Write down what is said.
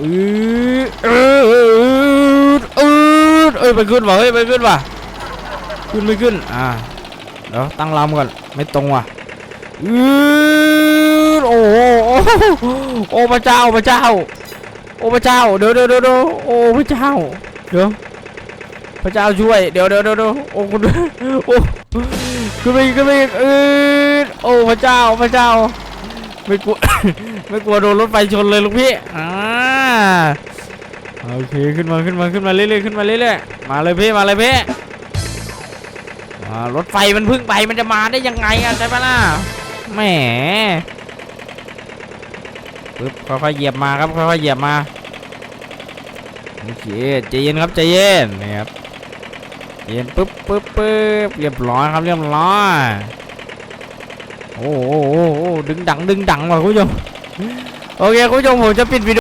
อือเออเออเออเอ้ยไปขึ้นว่ะเฮ้ยไปขึ้นว่ะขึ้นไม่ขึ้นอ่าเดี๋ยวตั้งลำก่อนไม่ตรงว่ะอือโอ้โหโอ้โอ้พระเจ้าพระเจ้า โอ้พระเจ้าเดี๋ยวเดี๋ยวเดี๋ยวโอ้พระเจ้าเดี๋ยวพระเจ้าช่วยเดี๋ยวเดี๋ยวเดี๋ยวโอ้คุณโอ้ขึ้นไปอีกขึ้นไปอีกเออโอ้พระเจ้าพระเจ้า ไม่กลัวไม่กลัวโดนรถไฟชนเลยลูกพี่อ่า โอเคขึ้นมาขึ้นมาขึ้นมาเรื่อยๆขึ้นมาเรื่อยๆมาเลยพี่มาเลยพี่อ่ารถไฟมันพึ่งไปมันจะมาได้ยังไงอะใช่ปะล่ะแหมปึ๊บค่อยๆเหยียบมาครับค่อยๆเหยียบมาโอเคใจเย็นครับใจเย็นนี่ครับเย็นปึ๊บปึ๊บปึ๊บเรียบร้อยครับเรียบร้อยโอ้โหโอ้โหดึงดังดึงดังว่ะคุณผู้ชมโอเคคุณผู้ชมผมจะปิดวิดีโอ